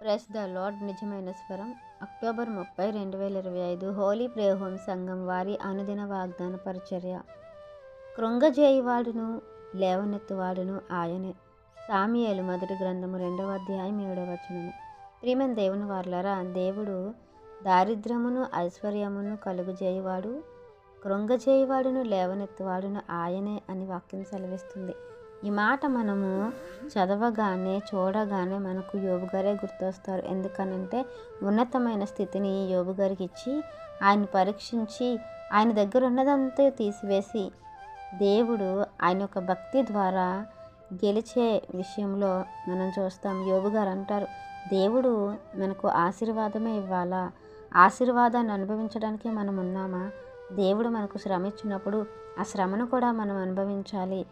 Press the lord నిజమైన స్వరం. October ముప్పై రెండు వేల ఇరవై ఐదు హోలీ ప్రేహోం సంఘం వారి అనుదిన వాగ్దాన పరిచర్య. కృంగజేయువాడును లేవనెత్తువాడును ఆయనే. సామియేలు మొదటి గ్రంథము రెండవ అధ్యాయం ఏడవ వచనము. ప్రియమైన దేవుని వార్లరా దేవుడు దారిద్ర్యమును ఐశ్వర్యమును కలుగుజేయువాడు కృంగజేయువాడును లేవనెత్తువాడును ఆయనే అని వాక్యం సెలవిస్తుంది. ఈ మాట మనము చదవగానే చూడగానే మనకు యోబు గారే గుర్తొస్తారు. ఎందుకనంటే ఉన్నతమైన స్థితిని యోబు గారికి ఇచ్చి ఆయన పరీక్షించి ఆయన దగ్గర ఉన్నదంతా తీసివేసి దేవుడు ఆయన యొక్క భక్తి ద్వారా గెలిచే విషయంలో మనం చూస్తాం. యోబు గారు అంటారు దేవుడు మనకు ఆశీర్వాదమే ఇవ్వాలా? ఆశీర్వాదాన్ని అనుభవించడానికి మనం ఉన్నామా? దేవుడు మనకు శ్రమ ఇచ్చినప్పుడు ఆ శ్రమను కూడా మనం అనుభవించాలి.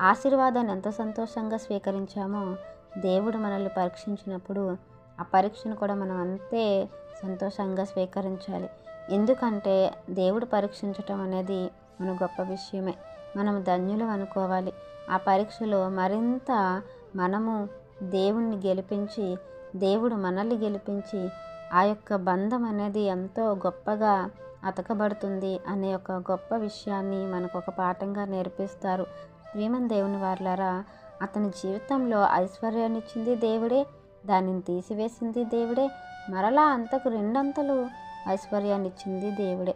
ఆశీర్వాదాన్ని ఎంత సంతోషంగా స్వీకరించామో దేవుడు మనల్ని పరీక్షించినప్పుడు ఆ పరీక్షను కూడా మనం అంతే సంతోషంగా స్వీకరించాలి. ఎందుకంటే దేవుడు పరీక్షించటం అనేది మన గొప్ప విషయమే. మనం ధన్యులు అనుకోవాలి. ఆ పరీక్షలో మరింత మనము దేవుణ్ణి గెలిపించి దేవుడు మనల్ని గెలిపించి ఆ యొక్క బంధం అనేది ఎంతో గొప్పగా అతకబడుతుంది అనే ఒక గొప్ప విషయాన్ని మనకు ఒక పాఠంగా నేర్పిస్తారు. ప్రియమన్ దేవుని వారులారా అతని జీవితంలో ఐశ్వర్యాన్ని ఇచ్చింది దేవుడే దానిని తీసివేసింది దేవుడే మరలా అంతకు రెండంతలు ఐశ్వర్యాన్ని ఇచ్చింది దేవుడే.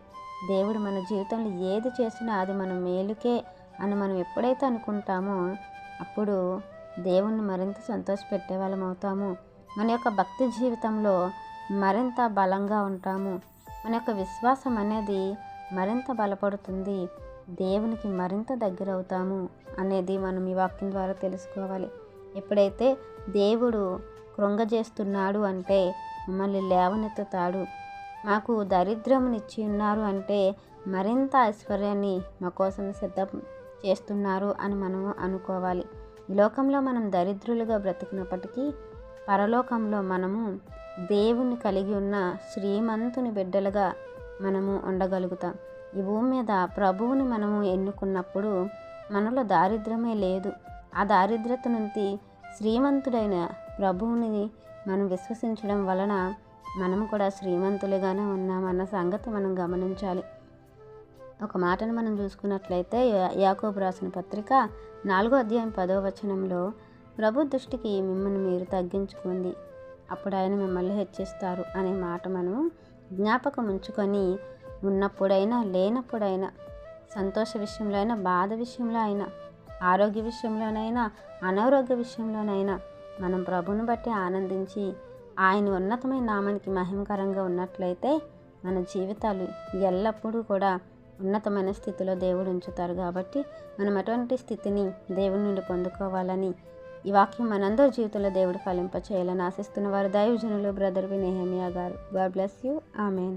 దేవుడు మన జీవితంలో ఏది చేసినా అది మన మేలుకే అని మనం ఎప్పుడైతే అనుకుంటామో అప్పుడు దేవుణ్ణి మరింత సంతోషపెట్టే వాళ్ళం అవుతాము. మన యొక్క భక్తి జీవితంలో మరింత బలంగా ఉంటాము. మన యొక్క విశ్వాసం అనేది మరింత బలపడుతుంది. దేవునికి మరింత దగ్గర అవుతాము అనేది మనం ఈ వాక్యం ద్వారా తెలుసుకోవాలి. ఎప్పుడైతే దేవుడు కృంగజేస్తున్నాడు అంటే మమ్మల్ని లేవనెత్తుతాడు. మాకు దరిద్రమునిచ్చి ఉన్నారు అంటే మరింత ఐశ్వర్యాన్ని మా కోసం సిద్ధం చేస్తున్నారు అని మనము అనుకోవాలి. ఈ లోకంలో మనం దరిద్రులుగా బ్రతికినప్పటికీ పరలోకంలో మనము దేవుని కలిగి ఉన్న శ్రీమంతుని బిడ్డలుగా మనము ఉండగలుగుతాం. ఈ భూమి మీద ప్రభువుని మనము ఎన్నుకున్నప్పుడు మనలో దారిద్రమే లేదు. ఆ దారిద్రత నుండి శ్రీమంతుడైన ప్రభువుని మనం విశ్వసించడం వలన మనము కూడా శ్రీమంతులుగానే ఉన్నామన్న సంగతి మనం గమనించాలి. ఒక మాటను మనం చూసుకున్నట్లయితే యాకోబు రాసిన పత్రిక నాలుగో అధ్యాయం పదో వచనంలో ప్రభు దృష్టికి మిమ్మల్ని మీరు తగ్గించుకుంది అప్పుడు ఆయన మిమ్మల్ని హెచ్చిస్తారు అనే మాట మనం జ్ఞాపకం ఉంచుకొని ఉన్నప్పుడైనా లేనప్పుడైనా సంతోష విషయంలో అయినా బాధ విషయంలో అయినా ఆరోగ్య విషయంలోనైనా అనారోగ్య విషయంలోనైనా మనం ప్రభుని బట్టి ఆనందించి ఆయన ఉన్నతమైన నామానికి మహిమకరంగా ఉన్నట్లయితే మన జీవితాలు ఎల్లప్పుడూ కూడా ఉన్నతమైన స్థితిలో దేవుడు ఉంచుతారు కాబట్టి మనం అటువంటి స్థితిని దేవుడి నుండి పొందుకోవాలని ఈ వాక్యం మనందరి జీవితంలో దేవుడు ఫలింప చేయాలని ఆశిస్తున్న వారు దైవజనులు బ్రదర్ వినేహమియా గారు. God bless you. Amen.